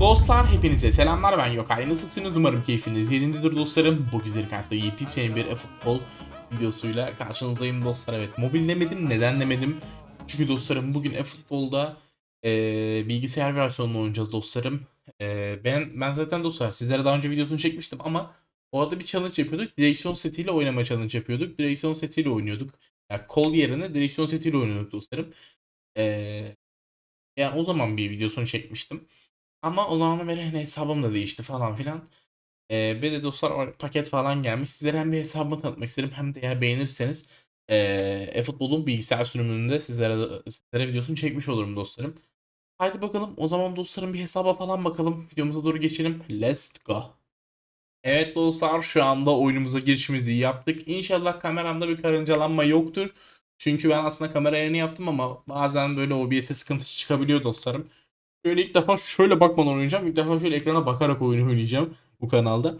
Dostlar hepinize selamlar ben Yokay. Nasılsınız umarım keyfiniz yerindedir dostlarım. Bu güzel karşıda yepyeni bir futbol videosuyla karşınızdayım dostlar. Evet mobil demedim neden demedim. Çünkü dostlarım bugün e-futbolda eee bilgisayar versiyonunu oynayacağız dostlarım. Eee, ben ben zaten dostlar sizlere daha önce videosunu çekmiştim ama orada bir challenge yapıyorduk. Direksiyon setiyle oynama challenge yapıyorduk. Direksiyon setiyle oynuyorduk. Yani kol yerine direksiyon setiyle oynuyorduk dostlarım. Eee yani o zaman bir videosunu çekmiştim. Ama o zaman beri hani hesabım da değişti falan filan. Ee, ve de dostlar paket falan gelmiş. Sizlere hem bir hesabımı tanıtmak isterim hem de eğer beğenirseniz e-futbolun bilgisayar sürümünde sizlere, sizlere videosunu çekmiş olurum dostlarım. Haydi bakalım o zaman dostlarım bir hesaba falan bakalım. Videomuza doğru geçelim. Let's go. Evet dostlar şu anda oyunumuza girişimizi yaptık. İnşallah kameramda bir karıncalanma yoktur. Çünkü ben aslında kamera ayarını yaptım ama bazen böyle OBS'e sıkıntı çıkabiliyor dostlarım. Şöyle ilk defa şöyle bakmadan oynayacağım. İlk defa şöyle ekrana bakarak oyunu oynayacağım bu kanalda.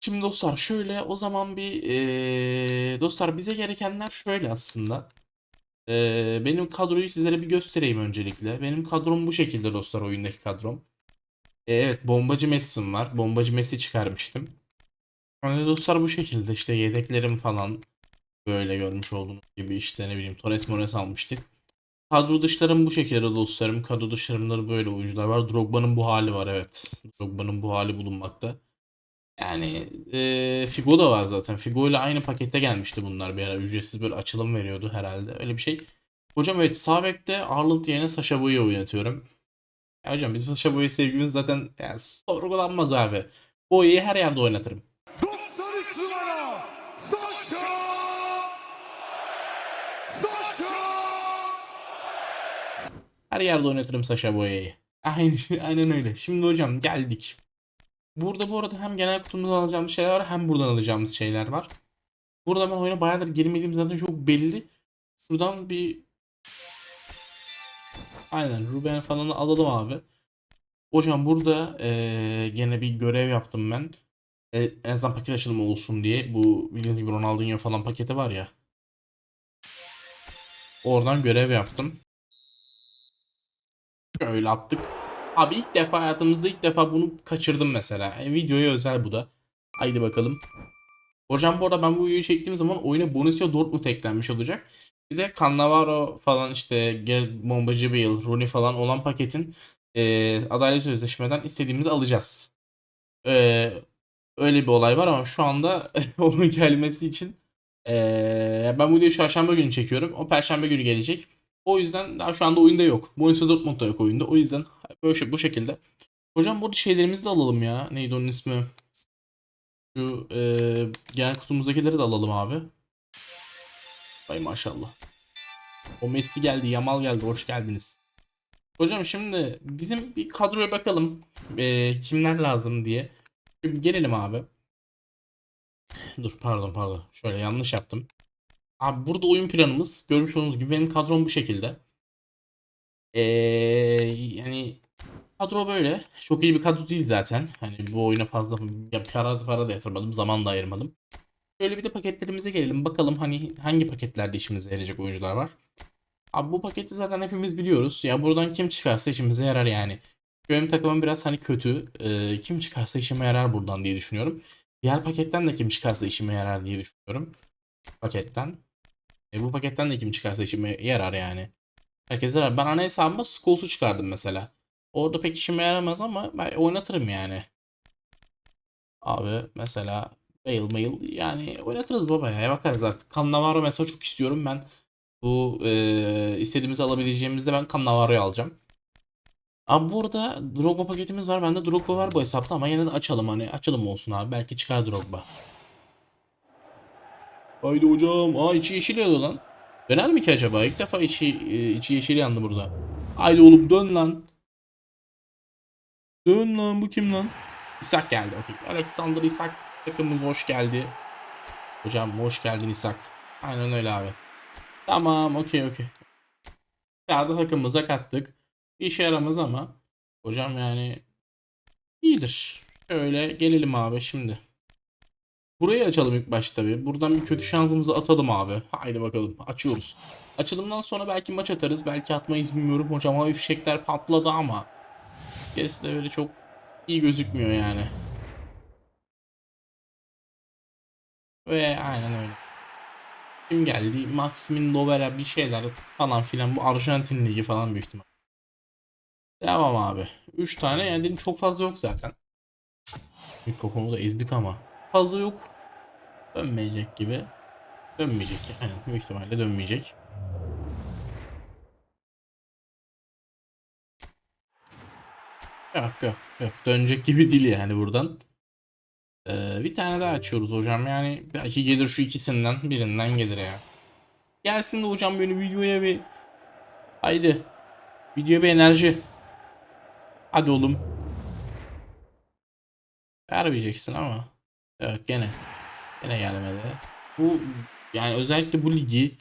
Şimdi dostlar şöyle o zaman bir eee, dostlar bize gerekenler şöyle aslında. Eee, benim kadroyu sizlere bir göstereyim öncelikle. Benim kadrom bu şekilde dostlar oyundaki kadrom. E, evet bombacı Messi'm var. Bombacı Messi çıkarmıştım. Yani dostlar bu şekilde işte yedeklerim falan böyle görmüş olduğunuz gibi işte ne bileyim Torres Mores almıştık. Kadro dışlarım bu şekilde dostlarım. Kadro dışlarımda da böyle oyuncular var. Drogba'nın bu hali var evet. Drogba'nın bu hali bulunmakta. Yani e, Figo da var zaten. Figo ile aynı pakette gelmişti bunlar bir ara. Ücretsiz böyle açılım veriyordu herhalde. Öyle bir şey. Hocam evet sağ bekte yerine Sasha Boy'u oynatıyorum. Ya hocam biz Sasha Boy'u sevgimiz zaten yani sorgulanmaz abi. Boy'u her yerde oynatırım. Her yerde oynatırım Sasha Boya'yı. Aynen, aynen öyle. Şimdi hocam geldik. Burada bu arada hem genel kutumuzdan alacağımız şeyler var hem buradan alacağımız şeyler var. Burada ben oyuna bayağıdır girmediğim zaten çok belli. Şuradan bir Aynen Ruben falan alalım abi. Hocam burada eee, gene bir görev yaptım ben. E, en azından paket açılımı olsun diye. Bu bildiğiniz gibi Ronaldinho falan paketi var ya. Oradan görev yaptım. Şöyle attık. Abi ilk defa hayatımızda ilk defa bunu kaçırdım mesela. E, videoya özel bu da. Haydi bakalım. Hocam bu arada ben bu videoyu çektiğim zaman oyuna Borussia Dortmund eklenmiş olacak. Bir de Cannavaro falan işte Gerard Bombacı Bale, Rooney falan olan paketin e, adalet sözleşmeden istediğimizi alacağız. E, öyle bir olay var ama şu anda onun gelmesi için e, ben bu videoyu çarşamba günü çekiyorum. O perşembe günü gelecek. O yüzden daha şu anda oyunda yok. Borussia Dortmund da yok oyunda. O yüzden böyle şey- bu şekilde. Hocam burada şeylerimizi de alalım ya. Neydi onun ismi? Şu e, genel kutumuzdakileri de alalım abi. Ay maşallah. O Messi geldi, Yamal geldi. Hoş geldiniz. Hocam şimdi bizim bir kadroya bakalım. E, kimler lazım diye. Şimdi gelelim abi. Dur pardon pardon. Şöyle yanlış yaptım. Abi burada oyun planımız görmüş olduğunuz gibi benim kadrom bu şekilde. Ee, yani kadro böyle. Çok iyi bir kadro değil zaten. Hani bu oyuna fazla ya para para da yatırmadım, zaman da ayırmadım. Şöyle bir de paketlerimize gelelim. Bakalım hani hangi paketlerde işimize yarayacak oyuncular var. Abi bu paketi zaten hepimiz biliyoruz. Ya buradan kim çıkarsa işimize yarar yani. Benim takımım biraz hani kötü. Ee, kim çıkarsa işime yarar buradan diye düşünüyorum. Diğer paketten de kim çıkarsa işime yarar diye düşünüyorum. Paketten. E bu paketten de kim çıkarsa işime yarar yani. Herkese yarar. Ben ana hesabıma Skoles'u çıkardım mesela. Orada pek işime yaramaz ama ben oynatırım yani. Abi mesela Bale mail yani oynatırız baba ya bakarız artık. Cannavaro mesela çok istiyorum ben. Bu e, istediğimizi alabileceğimizde ben Cannavaro'yu alacağım. Abi burada Drogba paketimiz var. Bende Drogba var bu hesapta ama yine de açalım hani açalım olsun abi. Belki çıkar Drogba. Haydi hocam. Aa içi yeşil yanıyor lan. Döner mi ki acaba? İlk defa içi, e, içi yeşil yandı burada. Haydi oğlum dön lan. Dön lan bu kim lan? İshak geldi. Okey. Alexander İshak takımımız hoş geldi. Hocam hoş geldin İshak. Aynen öyle abi. Tamam okey okey. Kağıdı takımımıza kattık. Bir işe yaramaz ama. Hocam yani iyidir. Şöyle gelelim abi şimdi. Burayı açalım ilk başta bir. Buradan bir kötü şansımızı atalım abi. Haydi bakalım. Açıyoruz. Açılımdan sonra belki maç atarız. Belki atmayız bilmiyorum. Hocam hafif fişekler patladı ama. Gerisi de öyle çok iyi gözükmüyor yani. Ve aynen öyle. Kim geldi? Maximin Lovera bir şeyler falan filan. Bu Arjantin Ligi falan büyük ihtimal. Devam abi. 3 tane yani çok fazla yok zaten. Mikrofonu da ezdik ama. Fazla yok. Dönmeyecek gibi. Dönmeyecek yani. Büyük ihtimalle dönmeyecek. Yok yok yok. Dönecek gibi değil yani buradan. Ee, bir tane daha açıyoruz hocam. Yani belki gelir şu ikisinden birinden gelir ya. Gelsin de hocam böyle videoya bir haydi videoya bir enerji. Hadi oğlum. Vermeyeceksin ama. Evet gene. Gene gelmedi. Bu yani özellikle bu ligi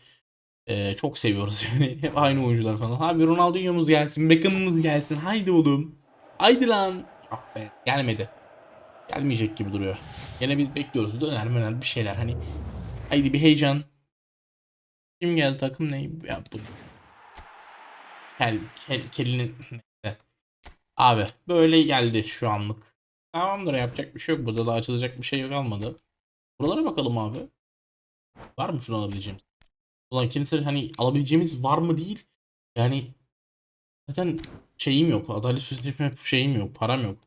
e, çok seviyoruz yani. Hep aynı oyuncular falan. Abi Ronaldinho'muz gelsin, Beckham'ımız gelsin. Haydi oğlum. Haydi lan. Ah be gelmedi. Gelmeyecek gibi duruyor. Gene biz bekliyoruz. Döner möner bir şeyler hani. Haydi bir heyecan. Kim geldi takım ne? Ya bu. Kel, kel, kelinin. Abi böyle geldi şu anlık. Tamamdır yapacak bir şey yok. Burada da açılacak bir şey yok almadı. Buralara bakalım abi. Var mı şunu alabileceğimiz? Ulan kimse hani alabileceğimiz var mı değil. Yani zaten şeyim yok. Adalet sözleşme şeyim yok. Param yok.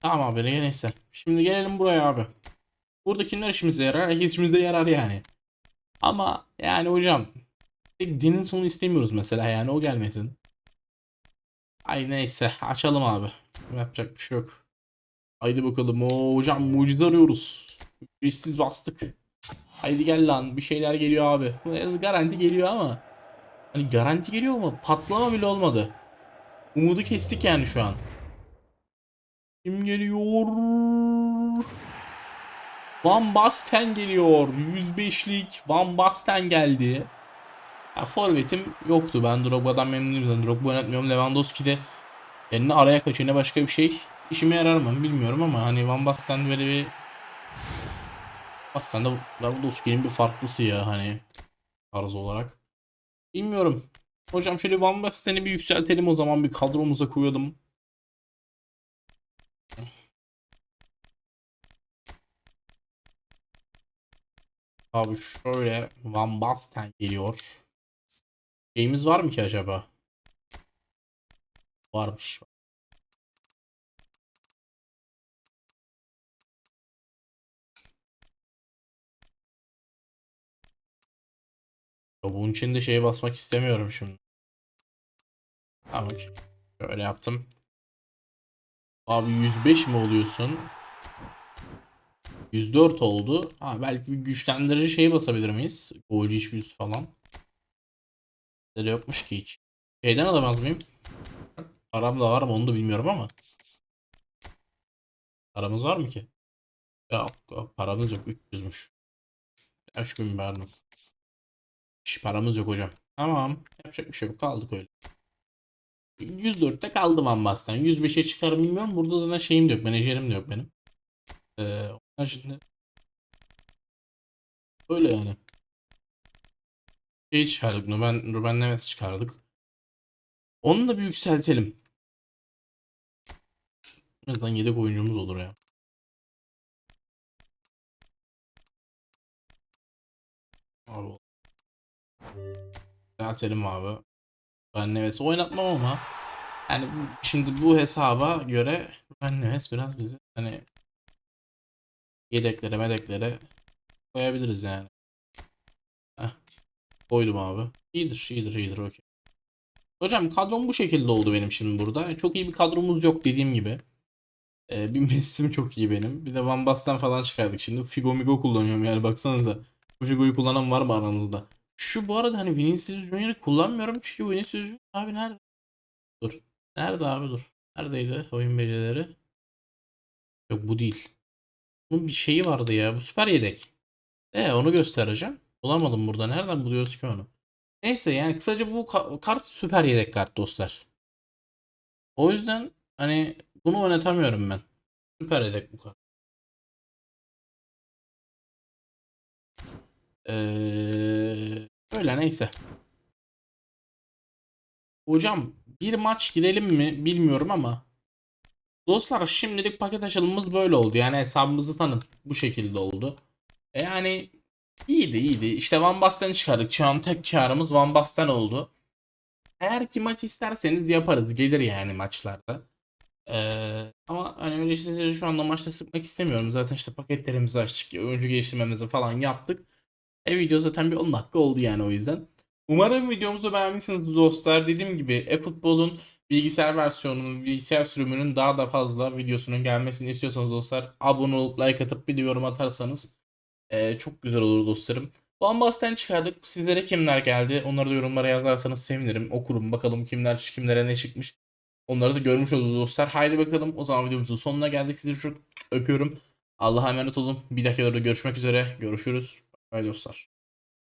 Tamam abi neyse. Şimdi gelelim buraya abi. Burada kimler işimize yarar? Herkes yarar yani. Ama yani hocam dinin sonu istemiyoruz mesela yani o gelmesin. Ay neyse açalım abi. Yapacak bir şey yok. Haydi bakalım. Oo, hocam mucize arıyoruz. Ücretsiz bastık. Haydi gel lan bir şeyler geliyor abi. Garanti geliyor ama. Hani garanti geliyor mu? Patlama bile olmadı. Umudu kestik yani şu an. Kim geliyor? Van Basten geliyor. 105'lik Van Basten geldi. Ya, forvetim yoktu. Ben Drogba'dan memnunum. Drogba oynatmıyorum. Lewandowski de yani araya kaçıyor ne başka bir şey. İşime yarar mı bilmiyorum ama hani Van Basten böyle bir Basten de Lewandowski'nin bir farklısı ya hani tarz olarak. Bilmiyorum. Hocam şöyle Van Basten'i bir yükseltelim o zaman bir kadromuza koyalım. Abi şöyle Van Basten geliyor. Şeyimiz var mı ki acaba? Varmış. Ya Bunun için de şeye basmak istemiyorum şimdi. Tamam. Şöyle yaptım. Abi 105 mi oluyorsun? 104 oldu. Ha, belki bir güçlendirici şey basabilir miyiz? Golcü 100 falan. Bizde de yokmuş ki hiç. Şeyden alamaz mıyım? Param da var mı onu da bilmiyorum ama. Paramız var mı ki? Yok paramız yok 300'müş. 3000 verdim. Hiç paramız yok hocam. Tamam. Yapacak bir şey yok. Kaldık öyle. 104'te kaldım Ambas'tan. 105'e çıkarım bilmiyorum. Burada zaten şeyim de yok. Menajerim de yok benim. Ee, onlar şimdi öyle yani. Şey çıkardık bunu. Ben Ruben Neves çıkardık. Onu da bir yükseltelim. En azından yedek oyuncumuz olur ya. Abi. Yükseltelim abi. Ben Neves'i oynatmam ama yani şimdi bu hesaba göre ben Neves biraz bizi hani yedeklere medeklere koyabiliriz yani. Heh. Koydum abi. İyidir, iyidir, iyidir. Okey. Hocam kadrom bu şekilde oldu benim şimdi burada. Çok iyi bir kadromuz yok dediğim gibi. Ee, bir Messi'm çok iyi benim. Bir de Van Basten falan çıkardık şimdi. Figo Migo kullanıyorum yani baksanıza. Bu Figo'yu kullanan var mı aranızda? Şu bu arada hani Vinicius Junior'ı kullanmıyorum çünkü Vinicius Junior abi nerede? Dur. Nerede abi dur. Neredeydi oyun becerileri? Yok bu değil. Bunun bir şeyi vardı ya. Bu süper yedek. E onu göstereceğim. Bulamadım burada. Nereden buluyoruz ki onu? Neyse yani kısaca bu ka- kart süper yedek kart dostlar. O yüzden hani bunu oynatamıyorum ben. Süper yedek bu kart. Ee, öyle neyse. Hocam bir maç girelim mi bilmiyorum ama Dostlar şimdilik paket açılımımız böyle oldu. Yani hesabımızı tanıt bu şekilde oldu. E yani iyiydi iyiydi. İşte Van Basten'i çıkardık. Şu an tek çağrımız Van Basten oldu. Eğer ki maç isterseniz yaparız. Gelir yani maçlarda. Ee, ama hani öyle işte şu anda maçta sıkmak istemiyorum. Zaten işte paketlerimizi açtık. Oyuncu geliştirmemizi falan yaptık. E video zaten bir 10 dakika oldu yani o yüzden. Umarım videomuzu beğenmişsiniz dostlar. Dediğim gibi e-futbolun bilgisayar versiyonunun, bilgisayar sürümünün daha da fazla videosunun gelmesini istiyorsanız dostlar abone olup like atıp bir de yorum atarsanız e, çok güzel olur dostlarım. Van Basten çıkardık. Sizlere kimler geldi? Onları da yorumlara yazarsanız sevinirim. Okurum bakalım kimler kimlere ne çıkmış. Onları da görmüş oluruz dostlar. Haydi bakalım. O zaman videomuzun sonuna geldik. Sizi çok öpüyorum. Allah'a emanet olun. Bir dakika görüşmek üzere. Görüşürüz. Bay dostlar.